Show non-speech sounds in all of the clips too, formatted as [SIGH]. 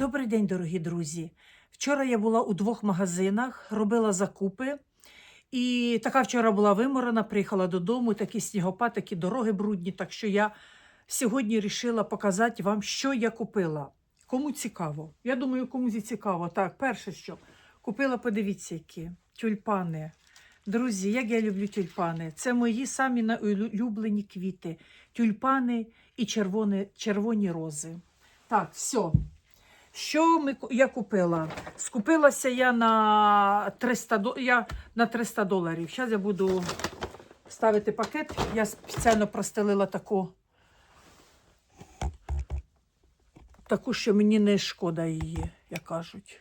Добрий день, дорогі друзі. Вчора я була у двох магазинах, робила закупи. І така вчора була виморена, приїхала додому, такі снігопад, такі дороги брудні. Так що я сьогодні вирішила показати вам, що я купила. Кому цікаво? Я думаю, комусь цікаво. Так, перше, що купила, подивіться, які тюльпани. Друзі, як я люблю тюльпани. Це мої самі улюблені квіти. Тюльпани і червоні, червоні рози. Так, все. Що ми, я купила? Скупилася я на 300, я на 300 доларів. Зараз я буду ставити пакет. Я спеціально простелила таку, таку, що мені не шкода її, як кажуть.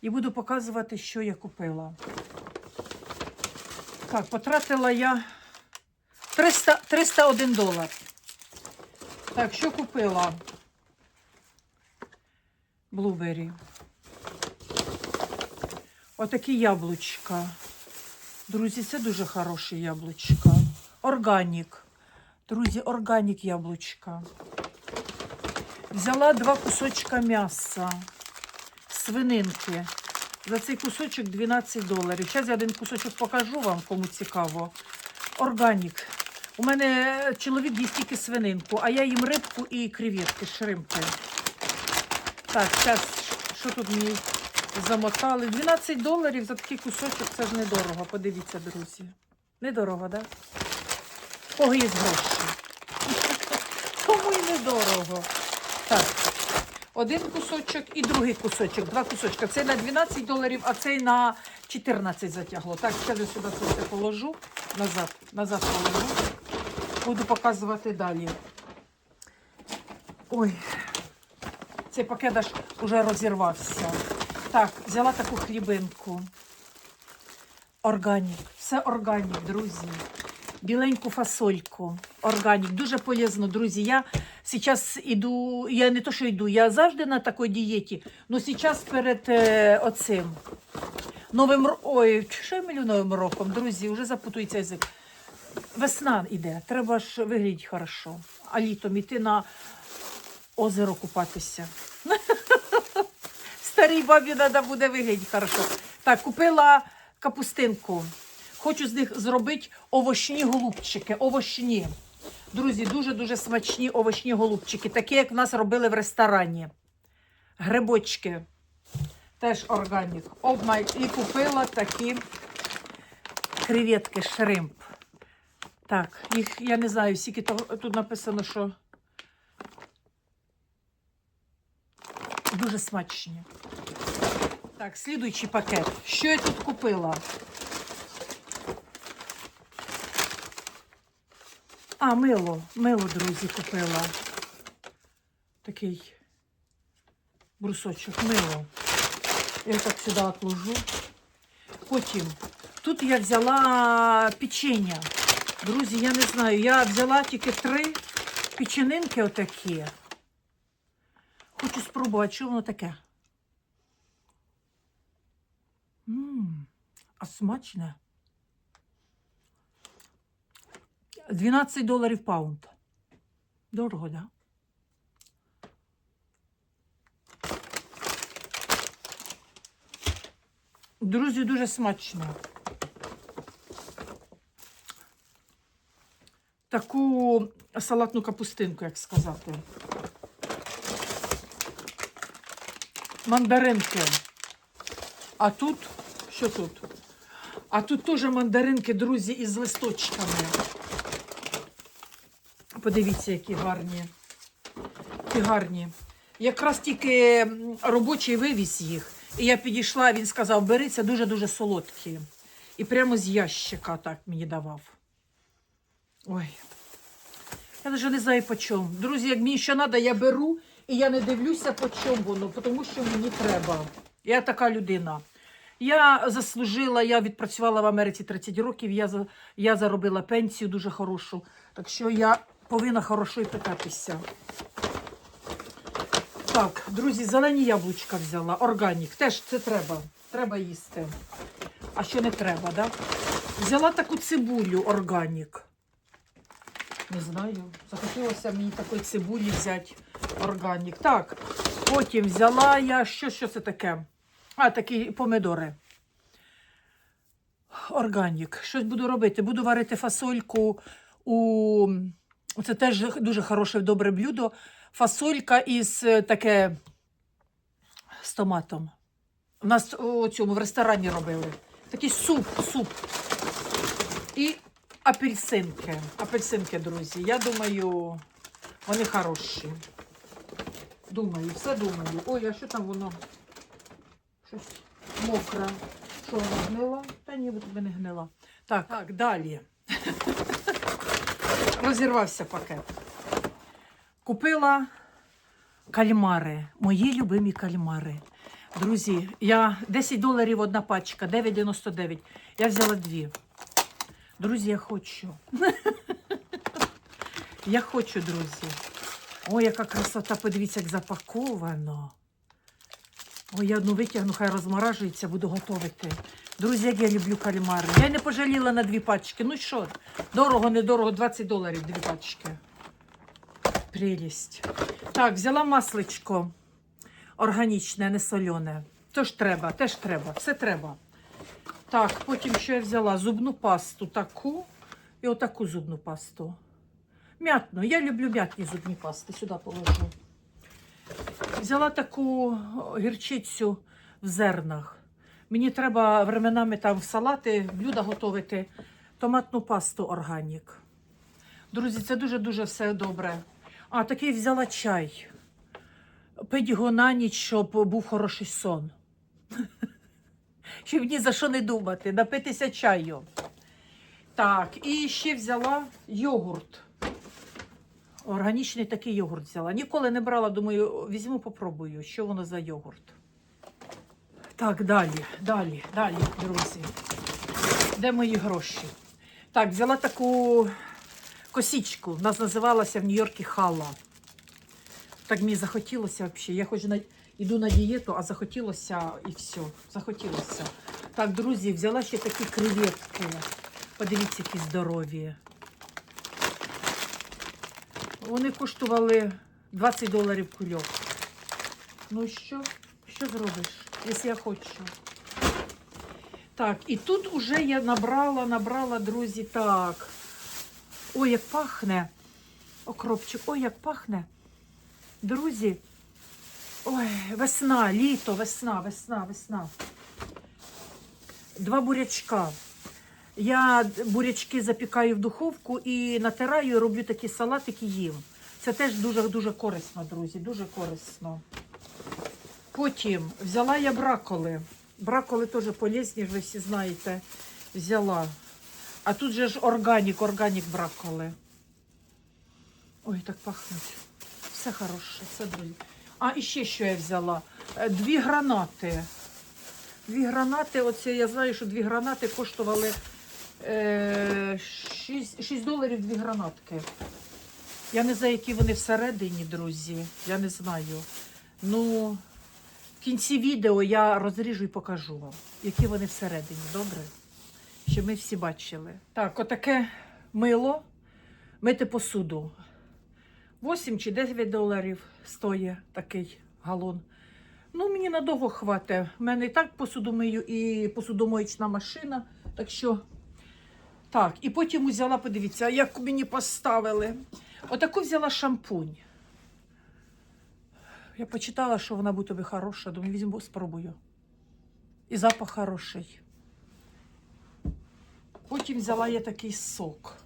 І буду показувати, що я купила. Так, потратила я 300, 301 долар. Так, що купила? Блубері. Отакі яблучка. Друзі, це дуже хороші яблучка. Органік. Друзі, органік яблучка. Взяла два кусочка м'яса. Свининки. За цей кусочок 12 доларів. Зараз я один кусочок покажу вам, кому цікаво. Органік. У мене чоловік їсть тільки свининку, а я їм рибку і креветки, шримпи. Так, зараз, що тут мені замотали? 12 доларів за такий кусочок, це ж недорого. Подивіться, друзі. Недорого, так? Да? Кого є гроші? [LAUGHS] Кому і недорого. Так, один кусочок і другий кусочок. Два кусочка. Цей на 12 доларів, а цей на 14 затягло. Так, зараз я сюди це все положу. Назад, назад положу. Буду показувати далі. Ой, цей пакет аж уже розірвався. Так, взяла таку хлібинку. Органік. Все органік, друзі. Біленьку фасольку. Органік. Дуже полезно, друзі. Я зараз іду, я не то, що йду, я завжди на такій дієті. Ну зараз перед е, оцим. Новим Ой, що я новим роком, друзі, вже запутується язик. Весна йде, треба ж виглядати хорошо. А літом іти на озеро купатися. [LAUGHS] Старій бабі треба буде виглядати хорошо. Так, купила капустинку. Хочу з них зробити овочні голубчики. Овочні. Друзі, дуже-дуже смачні овочні голубчики, такі, як в нас робили в ресторані. Грибочки. Теж органік. Обмай. І купила такі креветки, шримп. Так, їх я не знаю, скільки тут написано, що дуже смачні. Так, слідуючий пакет. Що я тут купила? А, мило. Мило, друзі, купила. Такий брусочок, мило. Я так сюди отложу. Потім тут я взяла печення. Друзі, я не знаю, я взяла тільки три печенинки отакі. Хочу спробувати, що воно таке. Мм, а смачне. 12 доларів паунд. Дорого, да? Друзі, дуже смачно. Таку салатну капустинку, як сказати. Мандаринки. А тут, що тут? А тут теж мандаринки, друзі, із листочками. Подивіться, які гарні. Які гарні. Якраз тільки робочий вивіз їх. І я підійшла, він сказав, бери, дуже-дуже солодкі. І прямо з ящика так мені давав. Ой. Я навіть не знаю по чому. Друзі, як мені що треба, я беру і я не дивлюся по чому воно, тому що мені треба. Я така людина. Я заслужила, я відпрацювала в Америці 30 років, я, я заробила пенсію дуже хорошу. Так що я повинна хорошо і питатися. Так, друзі, зелені яблучка взяла. Органік. Теж це треба. Треба їсти. А що не треба, да? Взяла таку цибулю органік. Не знаю. Захотілося мені такої цибулі взяти. Органік. Так, потім взяла я. Що, що це таке? А, такі помидори. Органік. Щось буду робити. Буду варити фасольку у. Це теж дуже хороше добре блюдо. Фасолька із е, таке з томатом. У нас у цьому в ресторані робили. Такий суп, суп. І апельсинки. Апельсинки, друзі. Я думаю, вони хороші. Думаю, все думаю. Ой, а що там воно? Щось мокре. Що воно гнила? Та ні, би не гнила. Так, так, далі. Розірвався пакет. Купила кальмари, мої любимі кальмари. Друзі, я 10 доларів одна пачка, 9,99. Я взяла дві. Друзі, я хочу. [LAUGHS] Я хочу, друзі. Ой, яка красота, подивіться, як запаковано. Ой, я одну витягну, хай розморажується, буду готувати. Друзі, як я люблю кальмари. Я не пожаліла на дві пачки. Ну що, дорого, недорого, 20 доларів дві пачки. Прелість. Так, взяла масличко органічне, не солене. Тож треба, теж треба, все треба. Так, потім що я взяла? Зубну пасту таку і отаку зубну пасту. М'ятну. Я люблю м'ятні зубні пасти. Сюди положу. Взяла таку гірчицю в зернах. Мені треба временами там в салати, блюда готувати. Томатну пасту органік. Друзі, це дуже-дуже все добре. А, такий взяла чай. Пить його на ніч, щоб був хороший сон. [LAUGHS] Щоб ні за що не думати, напитися чаю. Так, і ще взяла йогурт. Органічний такий йогурт взяла. Ніколи не брала, думаю, візьму, попробую, що воно за йогурт. Так, далі, далі, далі, друзі. Де мої гроші? Так, взяла таку косічку. Нас називалася в Нью-Йоркі хала. Так мені захотілося взагалі. Я хоч на... йду на дієту, а захотілося і все. Захотілося. Так, друзі, взяла ще такі креветки. Подивіться, які здорові. Вони коштували 20 доларів кульок. Ну що? Що зробиш, якщо я хочу? Так, і тут уже я набрала, набрала, друзі, так. Ой, як пахне. Окропчик, ой, як пахне. Друзі. Ой, весна, літо, весна, весна, весна. Два бурячка. Я бурячки запікаю в духовку і натираю, роблю такі салатики їм. Це теж дуже-дуже корисно, друзі, дуже корисно. Потім взяла я браколи. Браколи теж полезні, ви всі знаєте. Взяла. А тут же ж органік, органік браколи. Ой, так пахнуть. Все хороше, все друзі. А і ще що я взяла? Е, Дві гранати. Дві гранати, оце я знаю, що дві гранати коштували е, 6, 6 доларів дві гранатки. Я не знаю, які вони всередині, друзі. Я не знаю. Ну, в кінці відео я розріжу і покажу вам, які вони всередині, добре? Щоб ми всі бачили. Так, отаке мило мити посуду. 8 чи 9 доларів стоїть такий галон. Ну, мені надовго хватить. У мене і так посуду мию, і посудомоєчна машина. Так що, так, і потім взяла, подивіться, як мені поставили. Отаку взяла шампунь. Я почитала, що вона буде тобі хороша. Думаю, візьму, спробую. І запах хороший. Потім взяла я такий сок.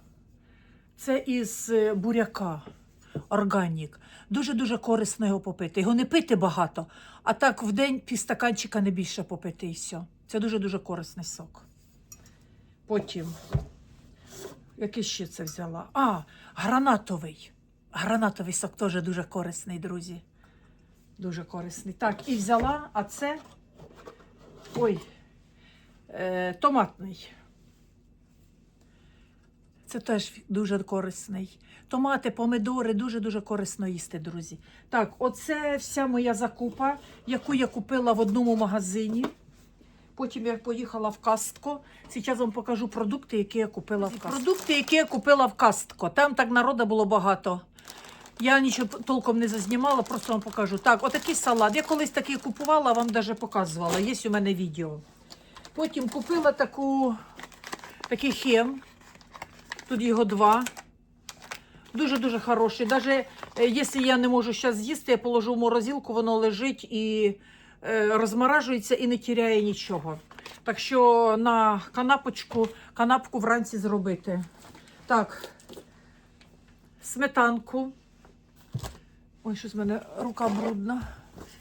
Це із е, буряка. Органік. Дуже-дуже корисно його попити. Його не пити багато, а так в день півстаканчика не більше попити і все. Це дуже-дуже корисний сок. Потім, який ще це взяла? А, гранатовий. Гранатовий сок теж дуже корисний, друзі. Дуже корисний. Так, і взяла, а це ой, е, томатний. Це теж дуже корисний. Томати, помидори дуже-дуже корисно їсти, друзі. Так, оце вся моя закупа, яку я купила в одному магазині. Потім я поїхала в Кастко. Зараз вам покажу продукти, які я купила в Кастко. Продукти, які я купила в Кастко. Там так народу було багато. Я нічого толком не зазнімала, просто вам покажу. Так, отакий салат. Я колись такий купувала, вам навіть показувала. Є у мене відео. Потім купила таку, такий хем. Тут його два. Дуже-дуже хороший. Навіть якщо я не можу зараз з'їсти, я положу в морозилку, воно лежить і е, розморажується і не тіряє нічого. Так що на канапочку, канапку вранці зробити. Так, сметанку. Ой, щось в мене рука брудна.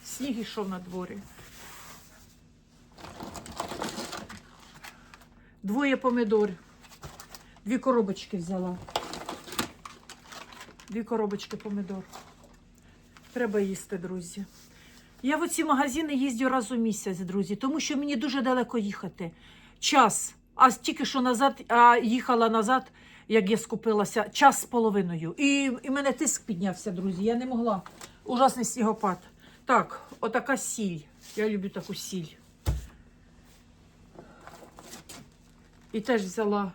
Сніг ішов на дворі. Двоє помидор. Дві коробочки взяла. Дві коробочки помидор. Треба їсти, друзі. Я в оці магазини їздю раз у місяць, друзі, тому що мені дуже далеко їхати. Час. А тільки що назад, а їхала назад, як я скупилася, час з половиною. І, і мене тиск піднявся, друзі. Я не могла. Ужасний снігопад. Так, отака сіль. Я люблю таку сіль. І теж взяла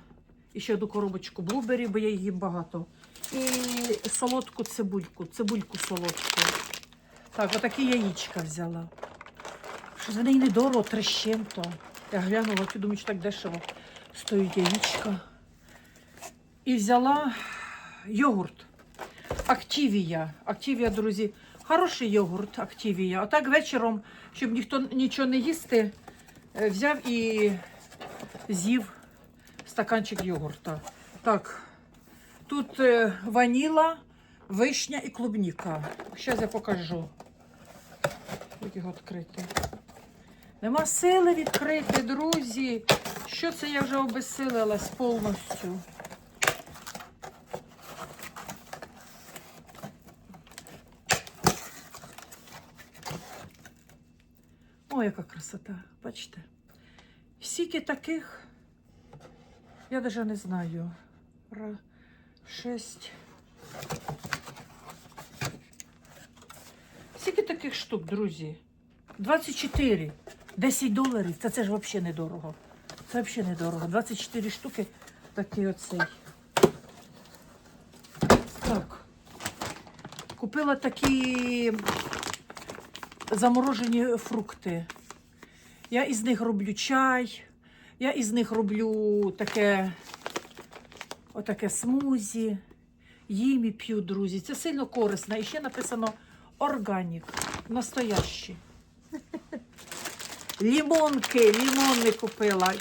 ще одну коробочку блубері, бо я її багато. І солодку цибульку, цибульку солодку. Так, отакі яєчка взяла. Що за неї недорого, чим-то. Я глянула, ти думаю, що так дешево стоїть яєчка. І взяла йогурт. Активія. Активія, друзі. Хороший йогурт, Активія. А так вечором, щоб ніхто нічого не їсти, е, взяв і з'їв стаканчик йогурта. Так, тут е, ваніла, вишня і клубніка. Зараз я покажу. Як його відкрити. Нема сили відкрити, друзі. Що це я вже обезсилилась повністю? О, яка красота, бачите? Скільки таких, я навіть не знаю. Ра, шесть. Скільки таких штук, друзі? 24. 10 доларів. Це, це ж взагалі недорого. Це взагалі недорого. 24 штуки такий оцей. Так. Купила такі заморожені фрукти. Я із них роблю чай, я із них роблю таке, отаке смузі. Їм і п'ю, друзі. Це сильно корисно. І ще написано органік, настоящий. [LAUGHS] Лімонки, лімони купила.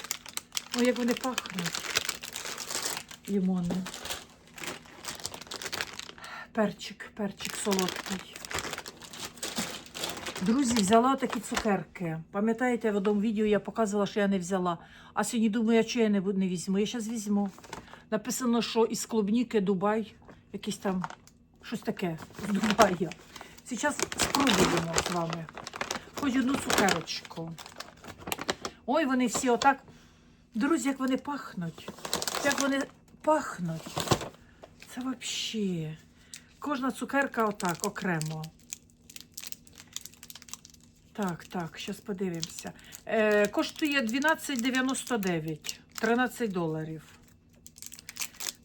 Ой, як вони пахнуть. Лімони. Перчик, перчик солодкий. Друзі, взяла такі цукерки. Пам'ятаєте, в одному відео я показувала, що я не взяла. А сьогодні думаю, а чого я не, візьму. Я зараз візьму. Написано, що із клубніки Дубай, якийсь там щось таке з Дубая. Зараз спробуємо з вами. Хоч одну цукерочку. Ой, вони всі отак. Друзі, як вони пахнуть. Як вони пахнуть. Це взагалі. Кожна цукерка отак, окремо. Так, так, зараз подивимося. Е, коштує 12,99, 13 доларів.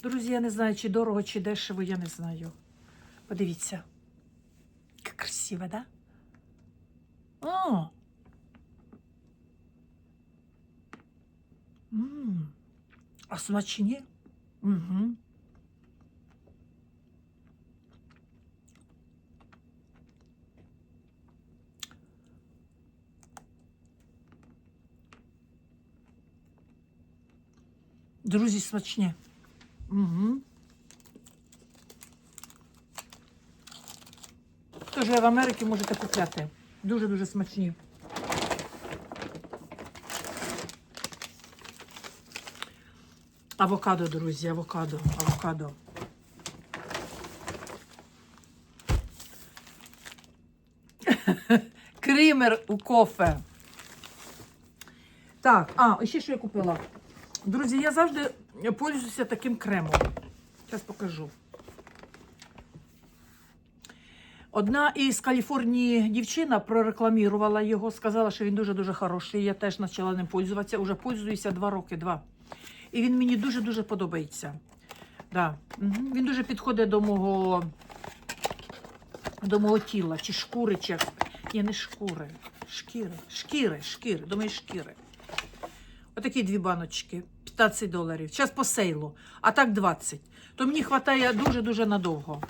Друзі, я не знаю, чи дорого, чи дешево, я не знаю. Подивіться. Як красиво, да? О! М, А смачні? Угу. Друзі, смачні. Угу. Ви в Америці можете купляти. Дуже-дуже смачні. Авокадо, друзі, авокадо, авокадо. [LAUGHS] Крімер у кофе. Так, а, і ще що я купила. Друзі, я завжди пользуюся таким кремом. Зараз покажу. Одна із Каліфорнії дівчина прорекламірувала його, сказала, що він дуже-дуже хороший. Я теж почала ним пользуватися. Уже пользуюся два роки, два. І він мені дуже-дуже подобається. Да. Мгм. Він дуже підходить до мого до мого тіла, чи шкури, чи. Ні, не шкури. Шкіри, шкіри, шкіри, до моєї шкіри. Отакі дві баночки, 15 доларів. Зараз по сейлу, а так 20. То мені вистачає дуже-дуже надовго.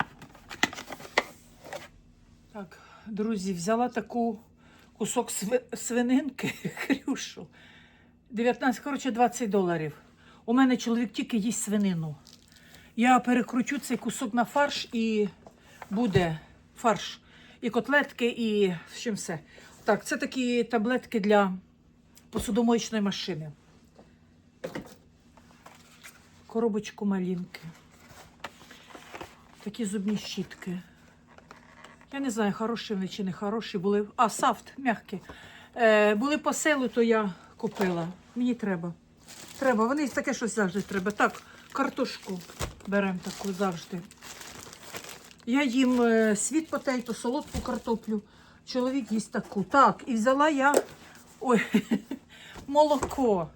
Так, друзі, взяла таку кусок сви- свининки, [LAUGHS] хрюшу. 19, коротше, 20 доларів. У мене чоловік тільки їсть свинину. Я перекручу цей кусок на фарш і буде фарш. І котлетки, і з чим все. Так, це такі таблетки для посудомоєчної машини. Коробочку малінки. Такі зубні щітки. Я не знаю, хороші вони чи не хороші були. А, сафт, м'які. Е, були по селу, то я купила. Мені треба. Треба, вони таке щось завжди треба. Так, картошку беремо таку завжди. Я їм е, світ потейто, солодку картоплю. Чоловік їсть таку. Так, і взяла я ой, [LAUGHS] молоко.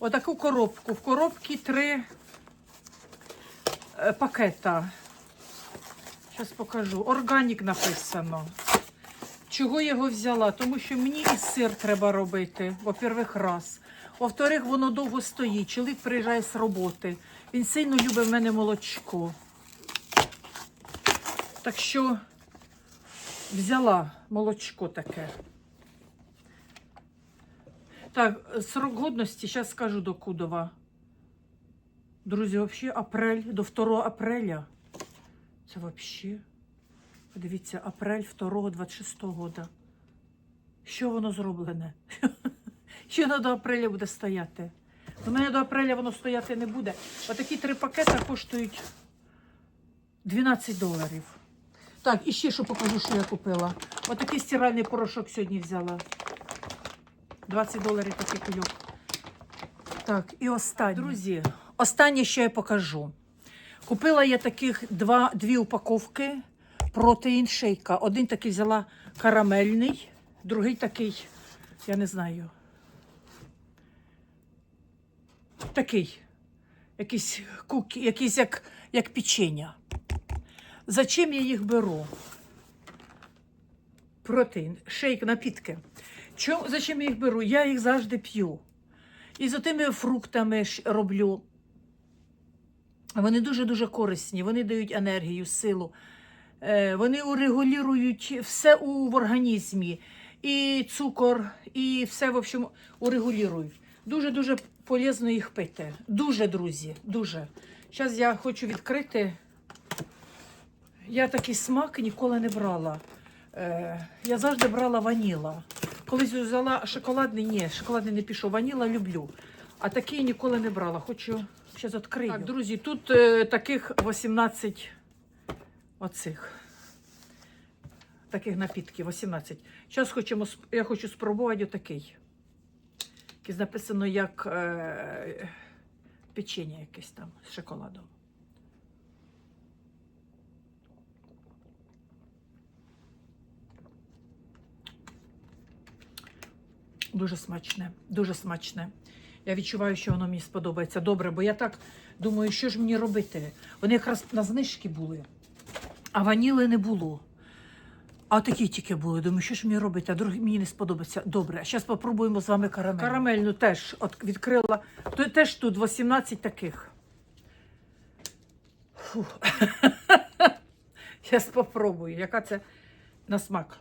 Отаку коробку. В коробці три е, пакета. Зараз покажу. Органік написано. Чого я його взяла? Тому що мені і сир треба робити, во-первых, раз. Во-вторых, воно довго стоїть. Чоловік приїжджає з роботи. Він сильно любить в мене молочко. Так що взяла молочко таке. Так, срок годності, зараз скажу до Кудова. Друзі, взагалі апрель, до 2 апреля. Це взагалі. Подивіться, апрель 2 26 года. Що воно зроблене? [LAUGHS] Що воно до апреля буде стояти? У мене до апреля воно стояти не буде. Отакі три пакета коштують 12 доларів. Так, і ще що покажу, що я купила. Отакий стиральний порошок сьогодні взяла. 20 доларів такий кульок. Так, і останнє. Друзі, останнє, що я покажу. Купила я таких два, дві упаковки протеїн шейка. Один такий взяла карамельний, другий такий, я не знаю. Такий. Якийсь кукі, якийсь як, як печення. Зачем я їх беру? Протеїн, шейк, напітки. Чому, зачем я їх беру? Я їх завжди п'ю. І з тими фруктами роблю. Вони дуже-дуже корисні, вони дають енергію, силу. Е, Вони урегулюють все у, в організмі. І цукор, і все, в общем, урегулюють. Дуже-дуже полезно їх пити. Дуже, друзі, дуже. Зараз я хочу відкрити. Я такий смак ніколи не брала. Е, я завжди брала ваніла. Колись взяла шоколадний, ні, шоколадний не пішов. Ваніла люблю. А такий ніколи не брала. Хочу зараз відкрию. Так, друзі, тут е, таких 18 оцих. Таких напітків, 18. Зараз хочемо, я хочу спробувати отакий. Якийсь написано як е, печення якесь там з шоколадом. Дуже смачне, дуже смачне. Я відчуваю, що воно мені сподобається добре, бо я так думаю, що ж мені робити. Вони якраз на знижки були, а ваніли не було. А такі тільки були. Думаю, що ж мені робити? А другі мені не сподобається. Добре, а зараз спробуємо з вами карамель. Карамельну теж от відкрила. Теж тут 18 таких. Фух. [LAUGHS] Зараз спробую, яка це на смак.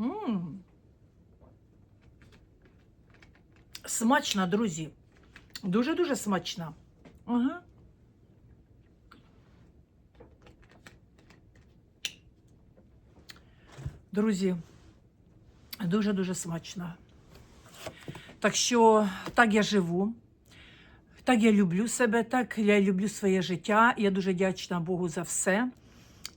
М. Смачна, друзі. Дуже-дуже смачна. Ага. Друзі, дуже-дуже смачна. Так що так я живу, так я люблю себе, так я люблю своє життя. Я дуже вдячна Богу за все.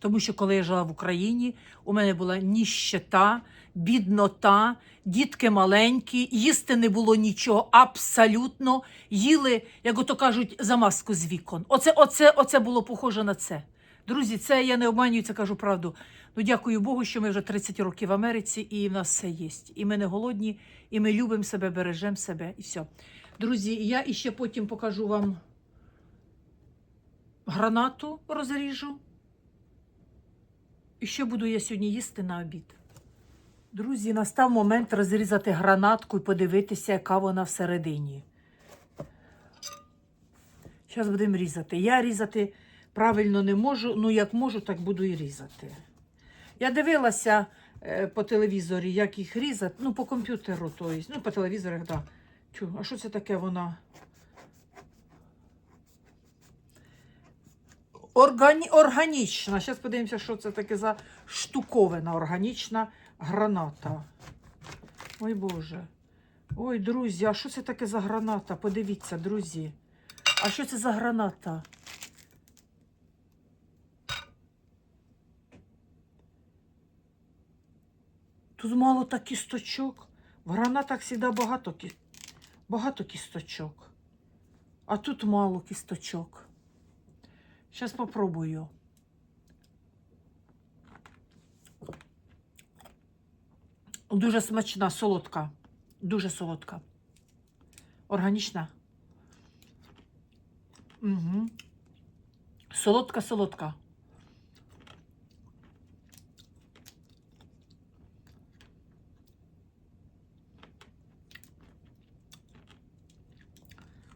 Тому що коли я жила в Україні, у мене була ніщета, біднота, дітки маленькі, їсти не було нічого абсолютно. Їли, як ото кажуть, замазку з вікон. Оце, оце, оце було похоже на це. Друзі, це я не обманюю, це кажу правду. Ну дякую Богу, що ми вже 30 років в Америці, і в нас все є. І ми не голодні, і ми любимо себе, бережемо себе, і все. Друзі, я іще потім покажу вам гранату розріжу. І що буду я сьогодні їсти на обід? Друзі, настав момент розрізати гранатку і подивитися, яка вона всередині. Зараз будемо різати. Я різати правильно не можу, ну як можу, так буду і різати. Я дивилася е, по телевізорі, як їх різати. Ну, по комп'ютеру, то есть. ну, по телевізорах, так. Да. А що це таке вона? Органі... Органічна. Зараз подивимося, що це таке за штуковина органічна граната. Ой Боже. Ой, друзі, а що це таке за граната? Подивіться, друзі. А що це за граната? Тут мало так кісточок. В гранатах завжди багато, кі- багато кісточок. А тут мало кісточок. Зараз попробую. Дуже смачна, солодка. Дуже солодка. Органічна. Угу. Солодка, солодка.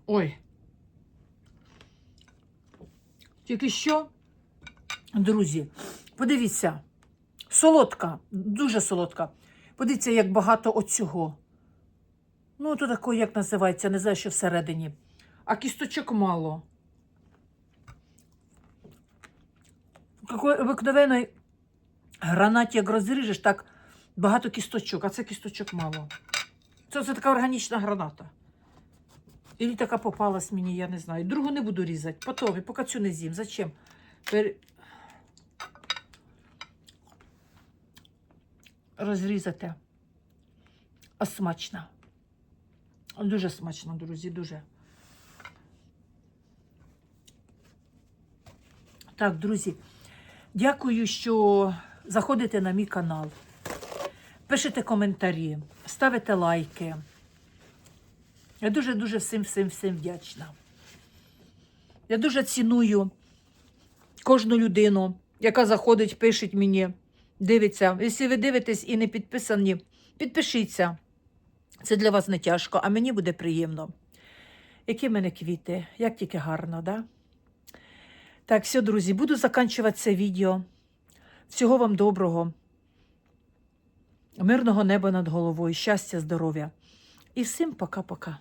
Ой. Тільки що, друзі, подивіться, солодка, дуже солодка. Подивіться, як багато оцього. Ну, то такого, як називається, не знаю, що всередині. А кісточок мало. Какой обикновеної гранаті, як розріжеш, так багато кісточок, а це кісточок мало. Це, це така органічна граната. Ілі така попалась мені, я не знаю. Другу не буду різати. Потім, поки цю не з'їм. Зачем? Пер... Розрізати. А смачна. Дуже смачно, друзі, дуже. Так, друзі, дякую, що заходите на мій канал. Пишете коментарі, ставите лайки. Я дуже-дуже всім всім всім вдячна. Я дуже ціную кожну людину, яка заходить, пише мені, дивиться. Якщо ви дивитесь і не підписані, підпишіться. Це для вас не тяжко, а мені буде приємно. Які в мене квіти, як тільки гарно, да? Так, все, друзі, буду закінчувати це відео. Всього вам доброго, мирного неба над головою, щастя, здоров'я. І всім пока-пока.